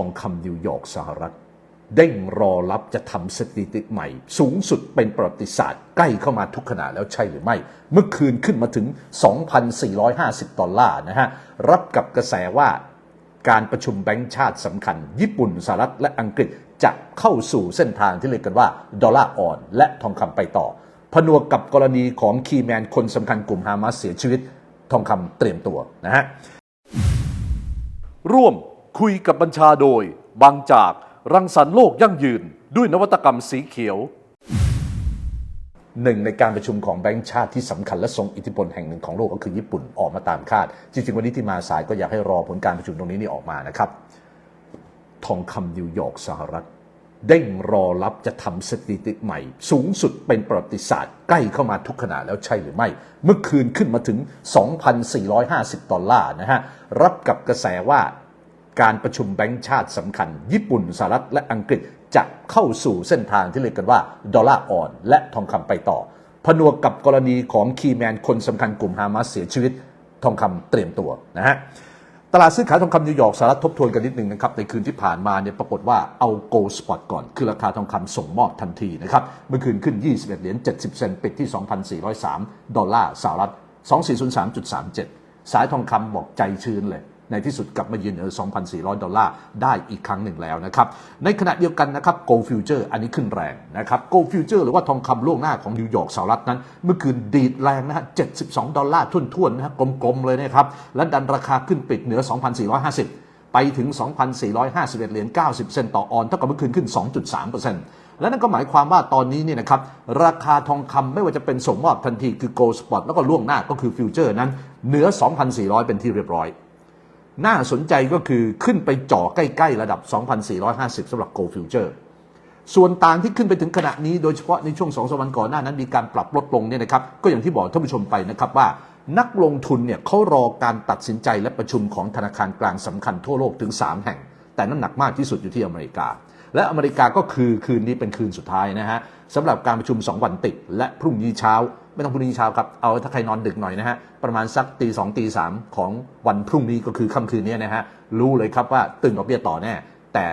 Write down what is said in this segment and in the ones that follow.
องคำนิวยอร์กสหรัฐเด้งรอรับจะทำสถิติใหม่ สูงสุดเป็นประวัติศาสตร์ใกล้เข้ามาทุกขณะแล้วใช่หรือไม่ เมื่อคืนขึ้นมาถึง 2,450 ดอลลาร์นะฮะ รับกับกระแสว่าการประชุมแบงก์ชาติสำคัญ ญี่ปุ่นสหรัฐและอังกฤษจะเข้าสู่เส้นทางที่เรียกกันว่า ดอลลาร์อ่อน และทองคำไปต่อ ผนวกกับกรณีของคีแมนคนสำคัญกลุ่มฮามาสเสียชีวิตทองคำเตรียมตัวนะฮะร่วม คุยกับบัญชาโดย บางจากรังสรรค์โลกยั่งยืน ด้วยนวัตกรรมสีเขียว หนึ่งในการประชุมของแบงก์ชาติที่สำคัญและทรงอิทธิพลแห่งหนึ่งของโลกก็คือญี่ปุ่นออกมาตามคาด จริงๆ วันนี้ที่มาสายก็อยากให้รอผลการประชุมตรงนี้นี่ออกมานะครับ ทองคำนิวยอร์กสหรัฐเด้งรอรับจะทำสถิติใหม่ สูงสุดเป็นประวัติศาสตร์ ใกล้เข้ามาทุกขณะแล้วใช่หรือไม่ เมื่อคืนขึ้นมาถึง 2,450 ดอลลาร์นะฮะ รับกับกระแสว่า การประชุมแบงก์ชาติสำคัญ ญี่ปุ่นสหรัฐและอังกฤษจะเข้าสู่เส้นทางที่เรียกกันว่าดอลลาร์อ่อน และทองคำไปต่อ ผนวกกับกรณีของคีแมนคนสำคัญกลุ่มฮามาสเสียชีวิตทองคำเตรียมตัวนะฮะตลาดซื้อขายทองคำนิวยอร์กสหรัฐทบทวนกันนิดนึงนะครับ ในคืนที่ผ่านมาเนี่ยปรากฏว่าเอา gold spot ก่อน คือราคาทองคำส่งมอบทันทีนะครับ เมื่อคืนขึ้น 21 เหรียญ 70 เซนต์ปิดที่ 2,403 ดอลลาร์สหรัฐ 2403.37 สายทองคำบอกใจชื้นเลย ในที่สุดกลับมายืนเออ2,400 ดอลลาร์ได้อีกครั้งหนึ่งแล้วนะครับ ในขณะเดียวกันนะครับ gold future อันนี้ขึ้นแรงนะครับ gold future หรือว่าทองคำล่วงหน้าของนิวยอร์กสหรัฐนั้น เมื่อคืนดีดแรงนะฮะ 72 ดอลลาร์ทุ่นๆนะฮะกลมๆเลยนะครับ และดันราคาขึ้นปิดเหนือ 2,450ไปถึง 2,451 เหรียญ 90 เซนต์ต่อออน เท่ากับเมื่อคืนขึ้น 2.3%และนั่นก็หมายความว่าตอนนี้เนี่ยนะครับ ราคาทองคำไม่ว่าจะเป็นส่งมอบทันทีคือ gold spot แล้วก็ล่วงหน้าก็คือฟิวเจอร์นั้นเหนือ 2,400 เป็นที่เรียบร้อย น่าสนใจก็คือขึ้นไปจ่อใกล้ๆ ระดับ 2,450สำหรับ Gold Future ส่วนต่างที่ขึ้นไปถึงขณะนี้โดยเฉพาะในช่วงสองสวันก่อนหน้านั้นมีการปรับลดลงเนี่ยนะครับก็อย่างที่บอกท่านผู้ชมไปนะครับว่านักลงทุนเนี่ยเขารอการตัดสินใจและประชุมของธนาคารกลางสำคัญทั่วโลกถึง 3 แห่ง แต่น้ำหนักมากที่สุดอยู่ที่อเมริกา และอเมริกาก็คือคืนนี้เป็นคืนสุดท้ายนะฮะสำหรับการประชุม 2 วันติดและพรุ่งนี้เช้า ไม่ต้องพรุ่งนี้เช้าครับ เอาถ้าใครนอนดึกหน่อยนะฮะ ประมาณสักตีสองตีสามของวันพรุ่งนี้ก็คือค่ำคืนนี้นะฮะ รู้เลยครับว่าตึงดอกเบี้ยต่อแน่ แต่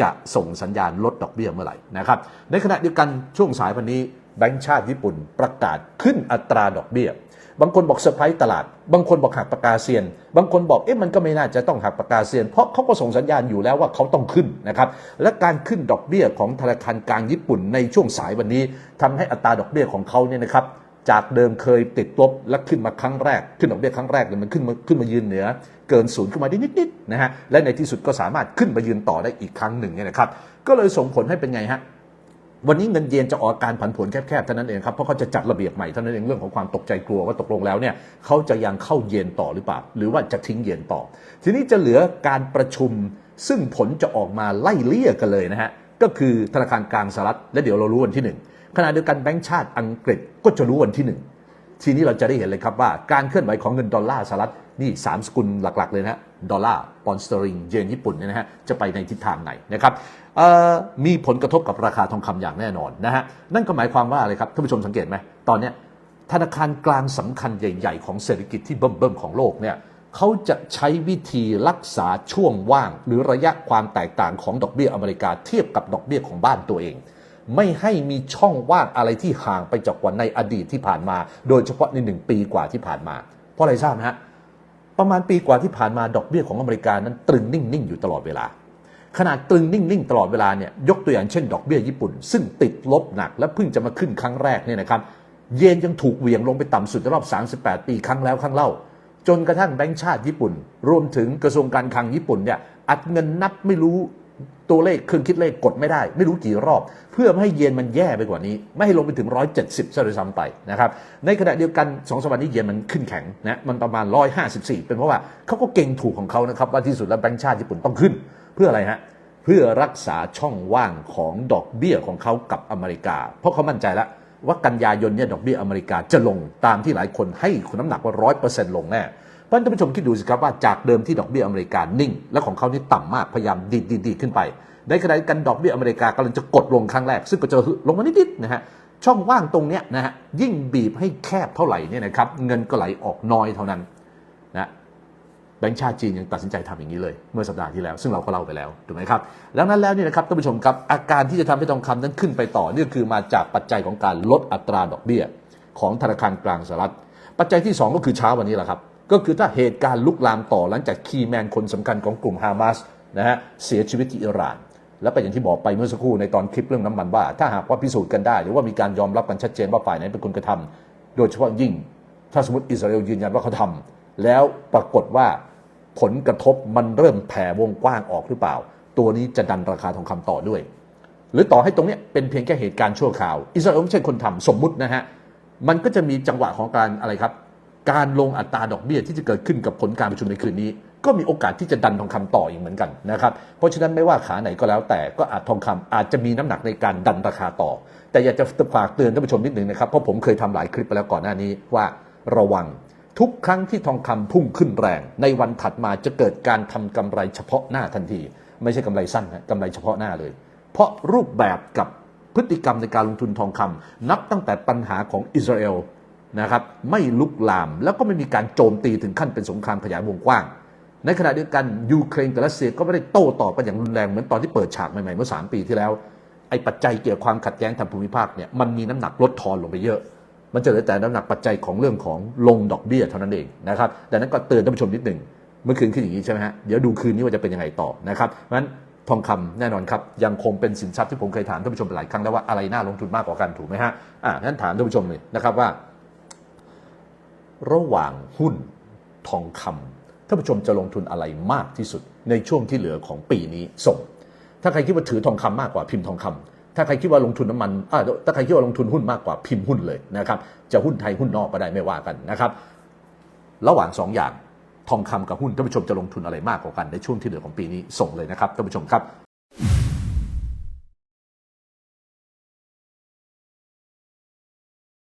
จะส่งสัญญาณลดดอกเบี้ยเมื่อไหร่นะครับ ในขณะเดียวกันช่วงสายวันนี้แบงก์ชาติญี่ปุ่นประกาศขึ้นอัตราดอกเบี้ย บางคนบอกเซอร์ไพรส์ตลาด บางคนบอกหักปากกาเซียน บางคนบอกเอ๊ะมันก็ไม่น่าจะต้องหักปากกาเซียน เพราะเขาก็ส่งสัญญาณอยู่แล้วว่าเขาต้องขึ้นนะครับ และการขึ้นดอกเบี้ยของธนาคารกลางญี่ปุ่นในช่วงสายวันนี้ทำให้อัตราดอกเบี้ยของเขาเนี่ยนะครับ จากเดิมเคยติดลบและขึ้นมาครั้งแรก ขึ้นดอกเบี้ยครั้งแรกเนี่ยมันขึ้นมาขึ้นมายืนเหนือ เกินศูนย์ขึ้นมาได้นิดๆนะฮะและในที่สุดก็สามารถขึ้นมายืนต่อได้อีกครั้งหนึ่งเนี่ยนะครับก็เลยส่งผลให้เป็นไงฮะวันนี้เงินเยนจะออกอาการผันผวนแคบๆเท่านั้นเองครับเพราะเขาจะจัดระเบียบใหม่เท่านั้นเองเรื่องของความตกใจกลัวว่าตกลงแล้วเนี่ยเขาจะยังเข้าเยนต่อหรือเปล่า หรือว่าจะทิ้งเยนต่อ ทีนี้จะเหลือการประชุมซึ่งผลจะออกมาไล่เลี่ยกันเลยนะฮะก็คือธนาคารกลางสหรัฐและเดี๋ยวเรารู้วันที่หนึ่ง ขณะเดียวกันแบงก์ชาติอังกฤษก็จะรู้วันที่หนึ่งทีนี้เราจะได้เห็นเลยครับว่าการเคลื่อนไหวของเงินดอลลาร์สหรัฐนี่สามสกุลหลัก ๆ เลยนะดอลลาร์ปอนด์สเตอริงเยนญี่ปุ่นเนี่ยนะฮะจะไปในทิศทางไหนนะครับมีผลกระทบกับราคาทองคำอย่างแน่นอนนะฮะนั่นก็หมายความว่าอะไรครับท่านผู้ชมสังเกตไหมตอนเนี้ยธนาคารกลางสำคัญใหญ่ ๆ ของเศรษฐกิจที่เบิ่มๆของโลกเนี่ยเขาจะใช้วิธีรักษาช่วงว่าง หรือระยะความแตกต่างของดอกเบี้ยอเมริกาเทียบกับดอกเบี้ยของบ้านตัวเอง ไม่ให้มีช่องว่างอะไรที่ห่างไปจากกว่าในอดีตที่ผ่านมา โดยเฉพาะในหนึ่งปีกว่าที่ผ่านมา เพราะอะไรทราบฮะประมาณปีกว่าที่ผ่านมาดอกเบี้ยของอเมริกานั้นตรึงนิ่งๆอยู่ตลอดเวลาขนาดตรึงนิ่ง ๆ ตลอดเวลาเนี่ยยกตัวอย่างเช่น ดอกเบี้ยญี่ปุ่น ซึ่งติดลบหนักและเพิ่งจะมาขึ้นครั้งแรกเนี่ยนะครับ เยนยังถูกเหวี่ยงลงไปต่ำสุดในรอบ 38 ปีครั้งแล้วครั้งเล่า จนกระทั่งแบงก์ชาติญี่ปุ่น รวมถึงกระทรวงการคลังญี่ปุ่นเนี่ยอัดเงินนับไม่รู้ ตัวเลขเครื่องคิดเลขกดไม่ได้ ไม่รู้กี่รอบ เพื่อไม่ให้เยนมันแย่ไปกว่านี้ ไม่ให้ลงไปถึง 170ซะเลยซ้ำไปนะครับในขณะเดียวกันสองสวันนี้เยนมันขึ้นแข็งนะมันประมาณ 154 เป็นเพราะว่าเขาก็เก่งถูกของเขานะครับว่าที่สุดแล้วแบงก์ชาติญี่ปุ่นต้องขึ้น เพื่ออะไรฮะเพื่อรักษาช่องว่างของดอกเบี้ยของเขากับอเมริกา เพราะเขามั่นใจแล้วว่ากันยายนเนี่ยดอกเบี้ยอเมริกาจะลงตามที่หลายคนให้คุณน้ำหนักว่าร้อยเปอร์เซ็นต์ลงแน่ เพราะฉะนั้นท่านผู้ชมคิดดูสิครับว่าจากเดิมที่ดอกเบี้ยอเมริกานิ่ง และของเขานี่ต่ำมากพยายามดีดดีขึ้นไป ในขณะเดียวกันดอกเบี้ยอเมริกากำลังจะกดลงครั้งแรก ซึ่งก็จะลงมานิดๆนะฮะช่องว่างตรงเนี้ยนะฮะยิ่งบีบให้แคบเท่าไหร่เนี่ยนะครับเงินก็ไหลออกน้อยเท่านั้นนะแบงก์ชาติจีนยังตัดสินใจทำอย่างนี้เลย เมื่อสัปดาห์ที่แล้ว ซึ่งเราก็เล่าไปแล้วถูกไหมครับดังนั้นแล้วเนี่ยนะครับท่านผู้ชมครับอาการที่จะทำให้ทองคำนั้นขึ้นไปต่อนี่ยคือมาจากปัจจัยของการลดอัตราดอกเบี้ย ของธนาคารกลางสหรัฐ ปัจจัยที่ 2 ก็คือเช้าวันนี้แหละครับ ก็คือถ้าเหตุการณ์ลุกลามต่อหลังจากคีแมนคนสำคัญของกลุ่มฮามาสนะฮะเสียชีวิตที่อิหร่าน และเป็อย่างที่บอกไปเมื่อสักครู่ในตอนคลิปเรื่องน้ำมันว่า ถ้าหากว่าพิสูจน์กันได้ หรือว่ามีการยอมรับกันชัดเจนว่าฝ่ายไหนเป็นคนกระทำโดยเฉพาะยิ่ง ถ้าสมมติอิสราเอลยืนยันว่าเขาทำแล้วปรากฏว่าผลกระทบมันเริ่มแผ่วงกว้างออกหรือเปล่า ตัวนี้จะดันราคาทองคำต่อด้วย หรือต่อให้ตรงนี้เป็นเพียงแค่เหตุการณ์ชั่วคราว อิสราเอลไม่ใช่คนทำสมมุตินะฮะมันก็จะมีจังหวะของการอะไรครับ การลงอัตราดอกเบี้ยที่จะเกิดขึ้นกับผลการประชุมในคืนนี้ ก็มีโอกาสที่จะดันทองคำต่ออีกเหมือนกันนะครับเพราะฉะนั้นไม่ว่าขาไหนก็แล้วแต่ก็อาจทองคำอาจจะมีน้ำหนักในการดันราคาต่อ แต่อยากจะฝากเตือนท่านผู้ชมนิดหนึ่งนะครับเพราะผมเคยทำหลายคลิปไปแล้วก่อนหน้านี้ว่าระวังทุกครั้งที่ทองคำพุ่งขึ้นแรง ในวันถัดมาจะเกิดการทำกำไรเฉพาะหน้าทันที ไม่ใช่กำไรสั้นนะกำไรเฉพาะหน้าเลย เพราะรูปแบบกับพฤติกรรมในการลงทุนทองคำนับตั้งแต่ปัญหาของอิสราเอล นะครับไม่ลุกลามแล้วก็ไม่มีการโจมตีถึงขั้นเป็นสงครามขยายวงกว้าง ในขณะเดียวกันยูเครนกับรัสเซียก็ไม่ได้โต้ตอบกันอย่างรุนแรงเหมือนตอนที่เปิดฉากใหม่ๆเมื่อ 3 ปีที่แล้วไอ้ปัจจัยเกี่ยวกับความขัดแย้งทางภูมิภาคเนี่ยมันมีน้ำหนักลดทอนลงไปเยอะ มันจะเหลือแต่น้ำหนักปัจจัยของเรื่องของลงดอกเบี้ยเท่านั้นเองนะครับดังนั้นก็เตือนท่านผู้ชมนิดหนึ่งเมื่อคืนขึ้นอย่างนี้ใช่ไหมฮะเดี๋ยวดูคืนนี้ว่าจะเป็นยังไงต่อนะครับเพราะฉะนั้นทองคำแน่นอนครับยังคงเป็นสินทรัพย์ที่ผมเคยถามท่านผู้ชมไปหลายครั้งแล้วว่าอะไรน่าลงทุนมากกว่ากันถูกไหมฮะอ่างั้นถามท่านผู้ชมเลยนะครับว่า ระหว่างหุ้นทองคำท่านผู้ชมจะลงทุนอะไรมากที่สุดในช่วงที่เหลือของปีนี้ส่ง ถ้าใครคิดว่าถือทองคำมากกว่าพิมพ์ทองคำถ้าใครคิดว่าลงทุนน้ำมันถ้าใครคิดว่าลงทุนหุ้นมากกว่าพิมพ์หุ้นเลยนะครับจะหุ้นไทยหุ้นนอกก็ได้ไม่ว่ากันนะครับ ระหว่างสองอย่างทองคำกับหุ้นท่านผู้ชมจะลงทุนอะไรมากกว่ากันในช่วงที่เหลือของปีนี้ส่งเลยนะครับท่านผู้ชมครับ